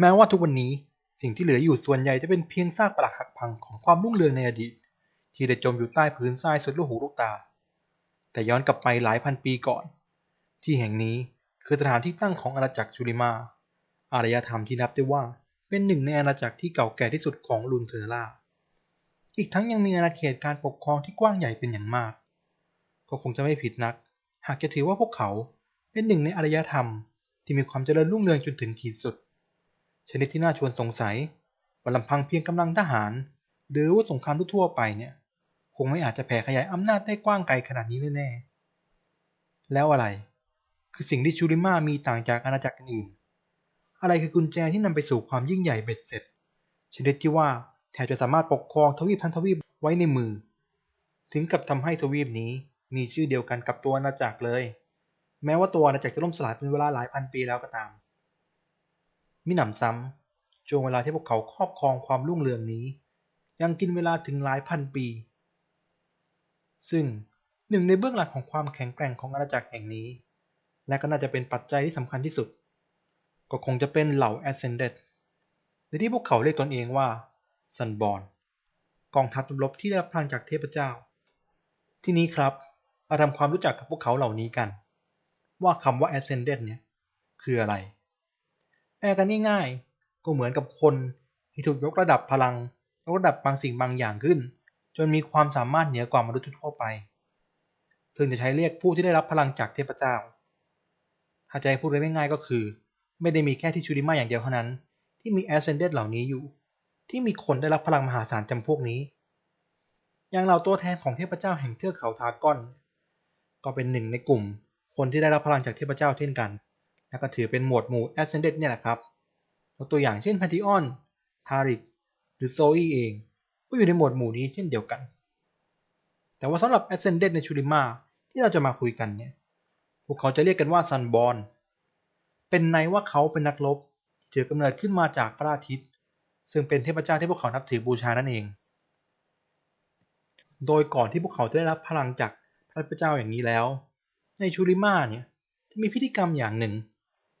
แม้ว่าทุกวันนี้สิ่งที่เหลืออยู่ส่วนใหญ่จะเป็นเพียงซากปรักหักพังของความรุ่งเรืองในอดีต ที่ได้จมอยู่ใต้พื้นทรายสุดลูกหูลูกตา แต่ย้อนกลับไปหลายพันปีก่อน ที่แห่งนี้คือสถานที่ตั้งของอาณาจักรชูริมา อารยธรรมที่นับได้ว่าเป็นหนึ่งในอาณาจักรที่เก่าแก่ที่สุดของลุนเทอร่า อีกทั้งยังมีอาณาเขตการปกครองที่กว้างใหญ่เป็นอย่างมาก ก็คงจะไม่ผิดนัก หากจะถือว่าพวกเขาเป็นหนึ่งในอารยธรรมที่มีความเจริญรุ่งเรืองจนถึงขีดสุด ชนิดที่น่าชวนสงสัยว่าลำพังเพียงกำลังทหาร หรือว่าสงครามทั่วๆไปเนี่ย คงไม่อาจจะแผ่ขยายอำนาจได้กว้างไกลขนาดนี้แน่ๆ แล้วอะไร คือสิ่งที่ชูริมามีต่างจากอาณาจักรอื่น อะไรคือกุญแจที่นำไปสู่ความยิ่งใหญ่เบ็ดเสร็จ ชนิดที่ว่าแทบจะสามารถปกครองทวีปทั้งทวีปไว้ในมือ ถึงกับทำให้ทวีปนี้มีชื่อเดียวกันกับตัวอาณาจักรเลย แม้ว่าตัวอาณาจักรจะล่มสลายเป็นเวลาหลายพันปีแล้วก็ตาม มิหนำซ้ำช่วงเวลาที่พวกเขาครอบครองความรุ่งเรืองนี้ ยังกินเวลาถึงหลายพันปี ซึ่งหนึ่งในเบื้องหลังของความแข็งแกร่งของอาณาจักรแห่งนี้ และก็น่าจะเป็นปัจจัยที่สำคัญที่สุด ก็คงจะเป็นเหล่า Ascended หรือที่พวกเขาเรียกตนเองว่าซันบอ n กองทัพรบที่ได้รับพลังจากเทพเจ้า ที่นี้ครับมาทำความรู้จักกับพวกเขาเหล่านี้กัน ว่าคำว่า Ascended เนี่ยคืออะไร แปลกันง่ายๆ ก็เหมือนกับคนที่ถูกยกระดับพลังยกระดับบางสิ่งบางอย่างขึ้น จนมีความสามารถเหนือกว่ามนุษย์ทั่วไป ซึ่งจะใช้เรียกผู้ที่ได้รับพลังจากเทพเจ้า ถ้าจะให้พูดได้ง่ายๆก็คือ ไม่ได้มีแค่ที่ชูริมาอย่างเดียวเท่านั้น ที่มี Ascended เหล่านี้อยู่ ที่มีคนได้รับพลังมหาศาลจำพวกนี้ อย่างเราตัวแทนของเทพเจ้าแห่งเทือกเขาทากอน ก็เป็นหนึ่งในกลุ่มคนที่ได้รับพลังจากเทพเจ้าเช่นกัน และก็ถือเป็นหมวดหมู่ Ascended เนี่ยแหละครับยกตัวอย่างเช่น p a n t h e o n ทาริกหรือโซอีเองก็อยู่ในหมวดหมู่นี้เช่นเดียวกัน แต่ว่าสำหรับ Ascended ในชูริมาที่เราจะมาคุยกันเนี่ย พวกเขาจะเรียกกันว่า Sunborn เป็นในว่าเขาเป็นนักรบที่ถือกำเนิดขึ้นมาจากพระอาทิตย์ ซึ่งเป็นเทพเจ้าที่พวกเขานับถือบูชานั่นเอง โดยก่อนที่พวกเขาจะได้รับพลังจากพระเจ้าอย่างนี้แล้ว ในชูริมาเนี่ยจะมีพิธีกรรมอย่างหนึ่ง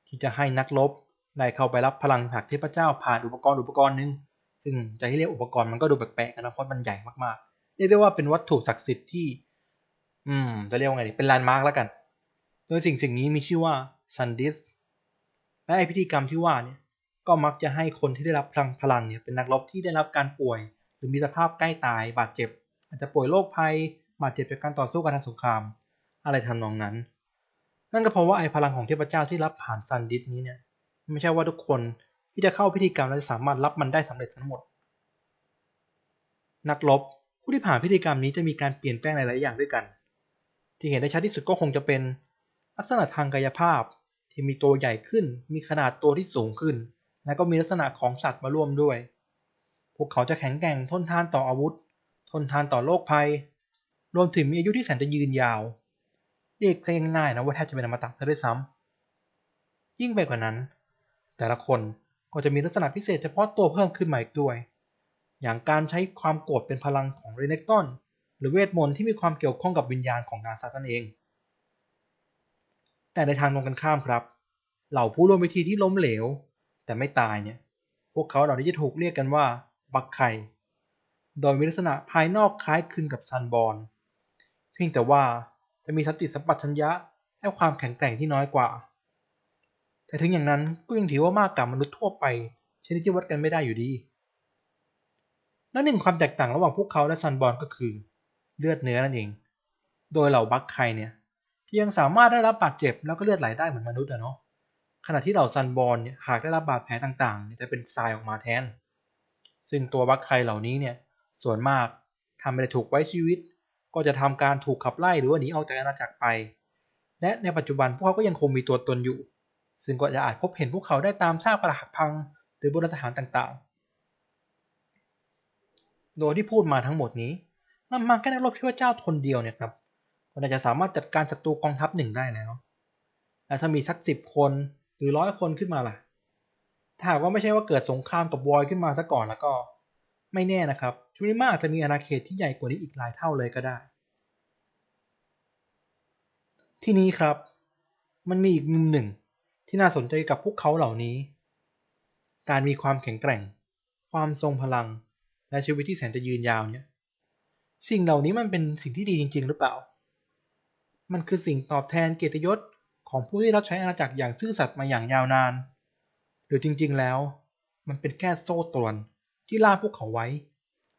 ที่จะให้นักรบได้เข้าไปรับพลังจากเทพเจ้าผ่านอุปกรณ์อุปกรณ์หนึ่งซึ่งจะให้เรียกอุปกรณ์มันก็ดูแปลกๆนะเพราะมันใหญ่มากๆเรียกได้ว่าเป็นวัตถุศักดิ์สิทธิ์ที่ อืมจะเรียกว่าไงดีเป็นแลนด์มาร์กแล้วกันโดยสิ่งสิ่งนี้มีชื่อว่าซันดิสและไอพิธีกรรมที่ว่าเนี่ยก็มักจะให้คนที่ได้รับพลังพลังเนี่ยเป็นนักรบที่ได้รับการป่วย หรือมีสภาพใกล้ตายบาดเจ็บ อาจจะป่วยโรคภัยบาดเจ็บจากการต่อสู้กันทางสงคราม อะไรทำนองนั้น นั่นก็เพราะว่าไอพลังของเทพเจ้าที่รับผ่านซันดิสนี้เนี่ยไม่ใช่ว่าทุกคนที่จะเข้าพิธีกรรมแล้วจะสามารถรับมันได้สำเร็จทั้งหมด นักรบผู้ที่ผ่านพิธีกรรมนี้จะมีการเปลี่ยนแปลงหลาย ๆ อย่างด้วยกัน ที่เห็นได้ชัดที่สุดก็คงจะเป็นลักษณะทางกายภาพที่มีตัวใหญ่ขึ้น มีขนาดตัวที่สูงขึ้น และก็มีลักษณะของสัตว์มาร่วมด้วย พวกเขาจะแข็งแกร่งทนทานต่ออาวุธ ทนทานต่อโรคภัย รวมถึงมีอายุที่แสนจะยืนยาว เรียกง่ายๆนะว่าแทบจะเป็นอมตะซะด้วยซ้ำยิ่งไปกว่านั้น แต่ละคนก็จะมีลักษณะพิเศษเฉพาะตัวเพิ่มขึ้นมาอีกด้วย อย่างการใช้ความโกรธเป็นพลังของเรเนกตอนหรือเวทมนต์ที่มีความเกี่ยวข้องกับวิญญาณของนาซาตันเอง แต่ในทางตรงกันข้ามครับ เหล่าผู้ร่วมพิธีที่ล้มเหลว แต่ไม่ตายเนี่ย พวกเขาเหล่านี้จะถูกเรียกกันว่าบักไข่โดยมีลักษณะภายนอกคล้ายคลึงกับซันบอลเพียงแต่ว่า จะมีสติสัมปชัญญะและความแข็งแกร่งที่น้อยกว่า แต่ถึงอย่างนั้นก็ยังถือว่ามากกว่ามนุษย์ทั่วไปชนิดที่วัดกันไม่ได้อยู่ดี และหนึ่งความแตกต่างระหว่างพวกเขาและซันบอลก็คือ เลือดเนื้อนั่นเอง โดยเหล่าบักไคเนี่ยที่ยังสามารถได้รับบาดเจ็บแล้วก็เลือดไหลได้เหมือนมนุษย์อะเนาะ ขณะที่เหล่าซันบอลเนี่ยหากได้รับบาดแผลต่างๆจะเป็นทรายออกมาแทน ซึ่งตัวบักไคเหล่านี้เนี่ยส่วนมากทำไม่ได้ถูกไว้ชีวิต ก็จะทำการถูกขับไล่หรือว่าหนีออกจากอาณาจักรไป และในปัจจุบันพวกเขาก็ยังคงมีตัวตนอยู่ ซึ่งก็จะอาจพบเห็นพวกเขาได้ตามซากปรักหักพัง หรือโบนสถานต่างๆ โดยที่พูดมาทั้งหมดนี้นำมาแค่นักรบเทพเจ้าคนเดียวเนี่ยครับก็น่าจะสามารถจัดการศัตรูกองทัพหนึ่งได้แล้วและถ้ามีสักสิบคนหรือร้อยคนขึ้นมาล่ะ ถ้าหากว่าไม่ใช่ว่าเกิดสงครามกับวอยขึ้นมาซะก่อนแล้วก็ ไม่แน่นะครับชูริมาอาจจะมีอาณาเขตที่ใหญ่กว่านี้อีกหลายเท่าเลยก็ได้ ที่นี้ครับ มันมีอีกมุมหนึ่งที่น่าสนใจกับพวกเขาเหล่านี้ การมีความแข็งแกร่ง ความทรงพลัง และชีวิตที่แสนจะยืนยาวเนี่ย สิ่งเหล่านี้มันเป็นสิ่งที่ดีจริง ๆ หรือเปล่า มันคือสิ่งตอบแทนเกียรติยศของผู้ที่รับใช้อาณาจักรอย่างซื่อสัตย์มาอย่างยาวนาน หรือจริงๆแล้ว มันเป็นแค่โซ่ตรวน ที่ล่าพวกเขาไว้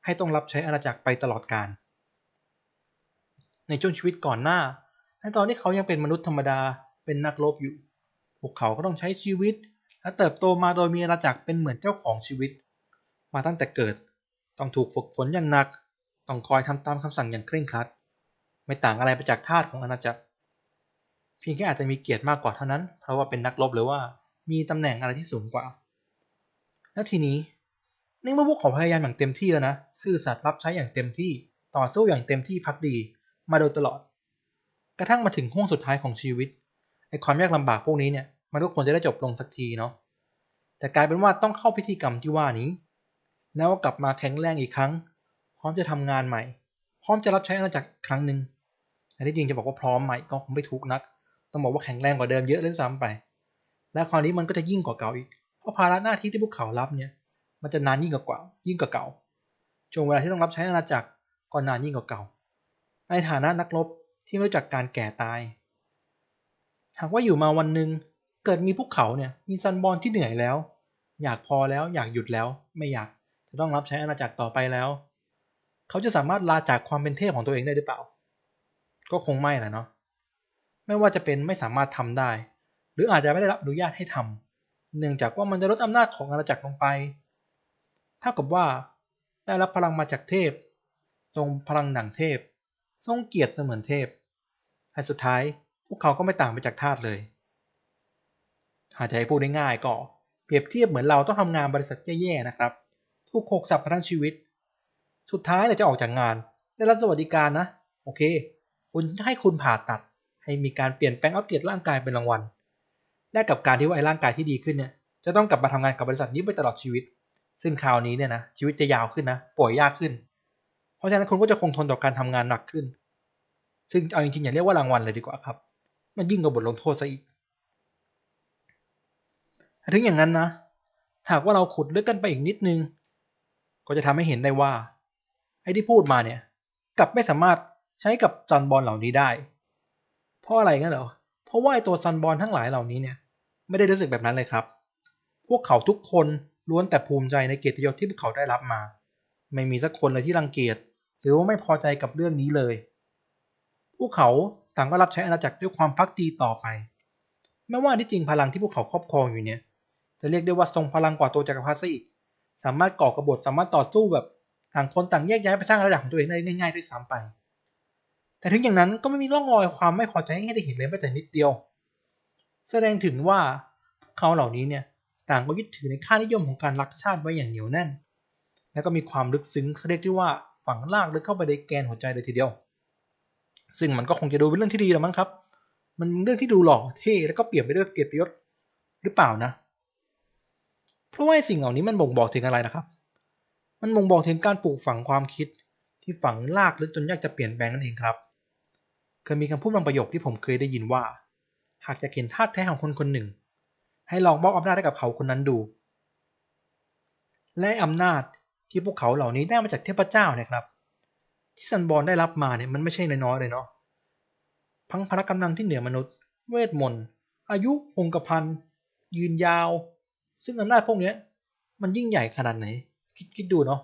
ให้ต้องรับใช้อาณาจักรไปตลอดกาลในช่วงชีวิตก่อนหน้า ในตอนที่เขายังเป็นมนุษย์ธรรมดาเป็นนักรบอยู่ พวกเขาก็ต้องใช้ชีวิต และเติบโตมาโดยมีอาณาจักรเป็นเหมือนเจ้าของชีวิต มาตั้งแต่เกิด ต้องถูกฝึกฝนอย่างหนัก ต้องคอยทำตามคำสั่งอย่างเคร่งครัด ไม่ต่างอะไรไปจากทาสของอาณาจักร เพียงแค่อาจจะมีเกียรติมากกว่าเท่านั้น เพราะว่าเป็นนักรบหรือว่ามีตำแหน่งอะไรที่สูงกว่า แล้วทีนี้ นี่เมื่อพวกเขาพยายามอย่างเต็มที่แล้วนะ ซื่อสัตย์รับใช้อย่างเต็มที่ ต่อสู้อย่างเต็มที่พักดี มาโดยตลอด กระทั่งมาถึงห้วงสุดท้ายของชีวิต ไอ้ความยากลำบากพวกนี้เนี่ย มันก็ควรจะได้จบลงสักทีเนาะ แต่กลายเป็นว่าต้องเข้าพิธีกรรมที่ว่านี้ แล้วกลับมาแข็งแรงอีกครั้ง พร้อมจะทำงานใหม่ พร้อมจะรับใช้อาณาจักรครั้งหนึ่งอันที่จริงจะบอกว่าพร้อมใหม่ก็คงไม่ทุกนัก ต้องบอกว่าแข็งแรงกว่าเดิมเยอะเลยซ้ำไป และคราวนี้มันก็จะยิ่งกว่าเก่าอีก เพราะภาระหน้าที่ที่พวกเขารับเนี่ย มันจะนานยิ่งกว่าเก่ายิ่งกว่าเก่าช่วงเวลาที่ต้องรับใช้อาณาจักรก็นานยิ่งกว่าเก่า ในฐานะนักรบที่ไม่รู้จักการแก่ตาย หากว่าอยู่มาวันหนึ่งเกิดมีพวกเขาเนี่ยมีซันบอลที่เหนื่อยแล้ว อยากพอแล้วอยากหยุดแล้วไม่อยากจะต้องรับใช้อาณาจักรต่อไปแล้ว เขาจะสามารถลาจากความเป็นเทพของตัวเองได้หรือเปล่า ก็คงไม่แหละเนาะไม่ว่าจะเป็นไม่สามารถทำได้ หรืออาจจะไม่ได้รับอนุญาตให้ทำเนื่องจากว่ามันจะลดอำนาจของอาณาจักรลงไป เท่ากับว่า ได้รับพลังมาจากเทพ ทรงพลังหนังเทพ ทรงเกียรติเสมือนเทพแต่สุดท้ายพวกเขาก็ไม่ต่างไปจากทาสเลยหาจะให้พูดได้ง่ายก็เปรียบเทียบเหมือนเราต้องทำงานบริษัทแย่ๆนะครับ ถูกโขกสับทั้งชีวิต สุดท้ายเนี่จะออกจากงาน ได้รับสวัสดิการนะ โอเค คุณให้คุณผ่าตัด ให้มีการเปลี่ยนแปลงอัปเกรดร่างกายเป็นรางวัล แลกกับการที่ว่าไอ้ร่างกายที่ดีขึ้นเนี่ย จะต้องกลับมาทำงานกับบริษัทนี้ไปตลอดชีวิต ซึ่งคราวนี้เนี่ยนะชีวิตจะยาวขึ้นนะป่วยยากขึ้น เพราะฉะนั้นคุณก็จะคงทนต่อการทำงานหนักขึ้น ซึ่งเอาจริงๆอย่าเรียกว่ารางวัลเลยดีกว่าครับ มันยิ่งกว่าบทลงโทษซะอีกถึงอย่างนั้นนะหากว่าเราขุดลึกกันไปอีกนิดนึง ก็จะทำให้เห็นได้ว่าไอ้ที่พูดมาเนี่ยกลับไม่สามารถใช้กับซันบอลเหล่านี้ได้ เพราะอะไรงั้นเหรอ เพราะว่าไอ้ตัวซันบอลทั้งหลายเหล่านี้เนี่ย ไม่ได้รู้สึกแบบนั้นเลยครับ พวกเขาทุกคน ล้วนแต่ภูมิใจในเกียรติยศที่พวกเขาได้รับมา ไม่มีสักคนเลยที่รังเกียจหรือว่าไม่พอใจกับเรื่องนี้เลย พวกเขาต่างก็รับใช้อาณาจักรด้วยความพักดีต่อไป แม้ว่าที่จริงพลังที่พวกเขาครอบครองอยู่เนี่ยจะเรียกได้ว่าทรงพลังกว่าตัวจักรพรรดิซะอีก สามารถก่อกบฏสามารถต่อสู้แบบต่างคนต่างแยกย้ายไปสร้างอาณาจักรของตัวเองได้ง่ายๆด้วยซ้ำไป แต่ถึงอย่างนั้นก็ไม่มีร่องรอยความไม่พอใจให้ได้เห็นเลยแม้แต่นิดเดียว แสดงถึงว่าพวกเขาเหล่านี้เนี่ย ต่างก็ยึดถือในค่านิยมของการรักชาติไว้อย่างเหนียวแน่น และก็มีความลึกซึ้งเขาเรียกได้ว่าฝังลากลึกเข้าไปในแกนหัวใจเลยทีเดียว ซึ่งมันก็คงจะดูเป็นเรื่องที่ดีแล้วมั้งครับ มันเรื่องที่ดูหล่อเท่แล้วก็เปลี่ยนไปด้วยเกียรติยศหรือเปล่านะ เพราะว่าสิ่งเหล่านี้มันบ่งบอกถึงอะไรนะครับ มันบ่งบอกถึงการปลูกฝังความคิดที่ฝังลากลึกจนยากจะเปลี่ยนแปลงนั่นเองครับ เคยมีคำพูดบางประโยคที่ผมเคยได้ยินว่า หากจะเห็นท่าแท้ของคนคนหนึ่ง ให้ลองมอบอำนาจให้กับเขาคนนั้นดู และอำนาจที่พวกเขาเหล่านี้ได้มาจากเทพเจ้าเนี่ยครับ ที่ซันบอลได้รับมาเนี่ยมันไม่ใช่น้อยๆเลยเนาะพังพละกำลังที่เหนือมนุษย์ เวทมนต์ อายุพงกพันยืนยาว ซึ่งอำนาจพวกนี้มันยิ่งใหญ่ขนาดไหน คิดคิดดูเนาะ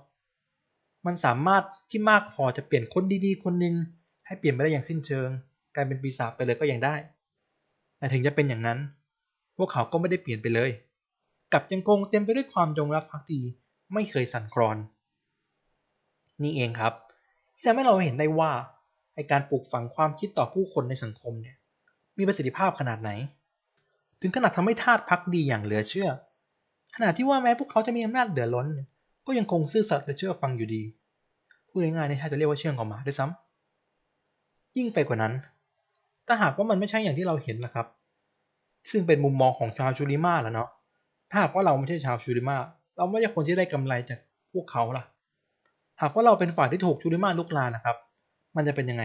มันสามารถที่มากพอจะเปลี่ยนคนดีๆ คนหนึ่งให้เปลี่ยนไปได้อย่างสิ้นเชิง กลายเป็นปีศาจไปเลยก็ยังได้ แต่ถึงจะเป็นอย่างนั้น พวกเขาก็ไม่ได้เปลี่ยนไปเลย กลับยังคงเต็มไปด้วยความจงรักภักดีไม่เคยสั่นคลอน นี่เองครับ ที่ทำให้เราเห็นได้ว่าไอการปลูกฝังความคิดต่อผู้คนในสังคมเนี่ยมีประสิทธิภาพขนาดไหน ถึงขนาดทำให้ทาสพักดีอย่างเหลือเชื่อ ขณะที่ว่าแม้พวกเขาจะมีอำนาจเหลือล้น ก็ยังคงซื่อสัตย์และเชื่อฟังอยู่ดี พูดง่ายๆในถ้าจะเรียกว่าเชื่องกว่าหมาด้วยซ้ำยิ่งไปกว่านั้น ถ้าหากว่ามันไม่ใช่อย่างที่เราเห็นนะครับ ซึ่งเป็นมุมมองของชาวชูริมาแล้วเนาะถ้าหากว่าเราไม่ใช่ชาวชูริมาเราไม่ใช่คนที่ได้กำไรจากพวกเขาล่ะ หากว่าเราเป็นฝ่ายที่ถูกชูริมาลุกลานนะครับ มันจะเป็นยังไง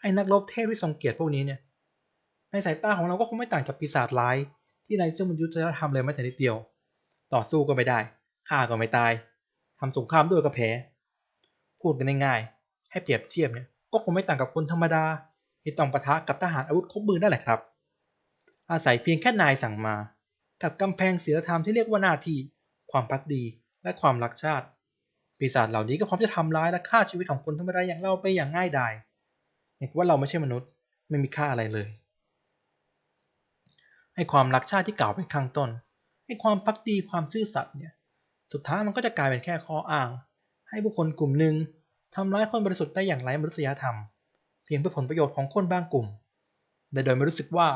ไอ้นักรบเทพที่ทรงเกียรติพวกนี้เนี่ยในสายตาของเราก็คงไม่ต่างจากปีศาจร้าย ที่ไร้ซึ่งมันยุทธธรรมเลยแม้แต่นิดเดียว ต่อสู้ก็ไม่ได้ฆ่าก็ไม่ตายทำสงครามด้วยก็แพ้พูดกันง่ายๆให้เปรียบเทียบเนี่ยก็คงไม่ต่างกับคนธรรมดาที่ต้องปะทะกับทหารอาวุธครบมือนั่นแหละครับ อาศัยเพียงแค่นายสั่งมา กับกำแพงศีลธรรมที่เรียกว่าหน้าที่ ความพักดี และความรักชาติ ปีศาจเหล่านี้ก็พร้อมจะทำร้ายและฆ่าชีวิตของคนธรรมดาอย่างเราไปอย่างง่ายดายอย่างว่าเราไม่ใช่มนุษย์ ไม่มีค่าอะไรเลยให้ความรักชาติที่กล่าวไปข้างต้นให้ความพักดีความซื่อสัตย์เนี่ย สุดท้ายมันก็จะกลายเป็นแค่ข้ออ้าง ให้บุคคลกลุ่มหนึ่งทำร้ายคนบริสุทธิ์ได้อย่างไร้มนุษยธรรม เพียงเพื่อผลประโยชน์ของคนบางกลุ่ม แต่โดยไม่รู้สึกว่า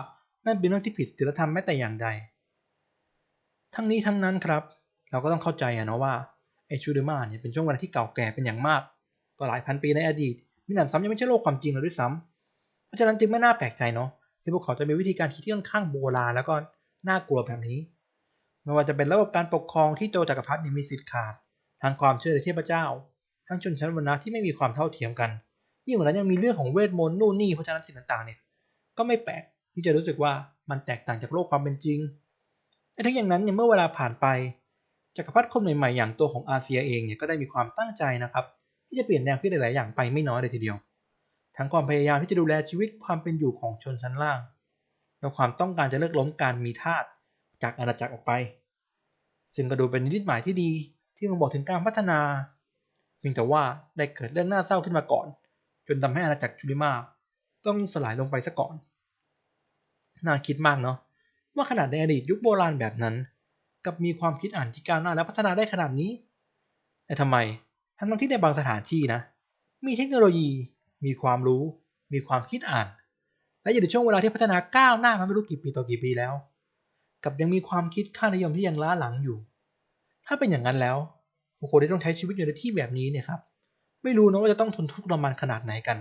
นั่นเป็นเรื่องที่ผิดศีลธรรมแม้แต่อย่างใด ทั้งนี้ทั้งนั้นครับ เราก็ต้องเข้าใจอะเนาะว่าไอชูเดอร์มาเนี่ยเป็นช่วงเวลาที่เก่าแก่เป็นอย่างมาก ก็หลายพันปีในอดีตมิหนำซ้ำยังไม่ใช่โลกความจริงเลยด้วยซ้ำเพราะฉะนั้นจึงไม่น่าแปลกใจเนาะที่พวกเขาจะมีวิธีการคิดที่ค่อนข้างโบราณแล้วก็น่ากลัวแบบนี้ไม่ว่าจะเป็นระบบการปกครองที่โจจักรพรรดิมีสิทธิ์ขาด ทางความเชื่อในเทพเจ้า ทั้งชนชั้นวรรณะที่ไม่มีความเท่าเทียมกันยิ่งกว่านั้นยังมีเรื่องของเวทมนต์นู่นนี่เพราะฉะนั้นสิ่งต่างๆเนี่ยก็ไม่แปลก ที่จะรู้สึกว่ามันแตกต่างจากโลกความเป็นจริงแต่ทั้งอย่างนั้นเนี่ยเมื่อเวลาผ่านไปจักรพรรดิคนใหม่ๆ อย่างตัวของอาเซียเองเนี่ยก็ได้มีความตั้งใจนะครับ ที่จะเปลี่ยนแนวคิดหลายๆอย่างไปไม่น้อยเลยทีเดียว ทั้งความพยายามที่จะดูแลชีวิตความเป็นอยู่ของชนชั้นล่าง และความต้องการจะเลิกล้มการมีทาสจากอาณาจักรออกไป ซึ่งก็ดูเป็นนิมิตหมายที่ดีที่มันบอกถึงการพัฒนาเพียงแต่ว่าได้เกิดเรื่องน่าเศร้าขึ้นมาก่อน จนทำให้อาณาจักรจูริมาต้องสลายลงไปซะก่อน น่าคิดมากเนาะว่าขนาดในอดีตยุคโบราณแบบนั้น กับมีความคิดอ่านที่ก้าวหน้าและพัฒนาได้ขนาดนี้ แต่ทำไมทั้งที่ในบางสถานที่นะ มีเทคโนโลยี มีความรู้ มีความคิดอ่าน และอยู่ในช่วงเวลาที่พัฒนาก้าวหน้ามาไม่รู้กี่ปีต่อกี่ปีแล้ว กับยังมีความคิดค่านิยมที่ยังล้าหลังอยู่ ถ้าเป็นอย่างนั้นแล้วผู้คนที่ต้องใช้ชีวิตอยู่ในที่แบบนี้เนี่ยครับ ไม่รู้นะว่าจะต้องทนทุกข์ทรมานขนาดไหนกัน